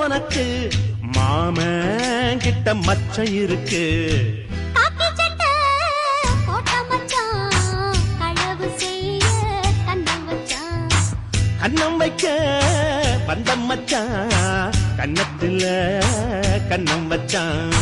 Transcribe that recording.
உனக்கு மாம கிட்ட மச்ச இருக்கு கண்ணம் வைக்க பந்தம் மச்சான் கண்ணத்துல கண்ணம் வச்சான்.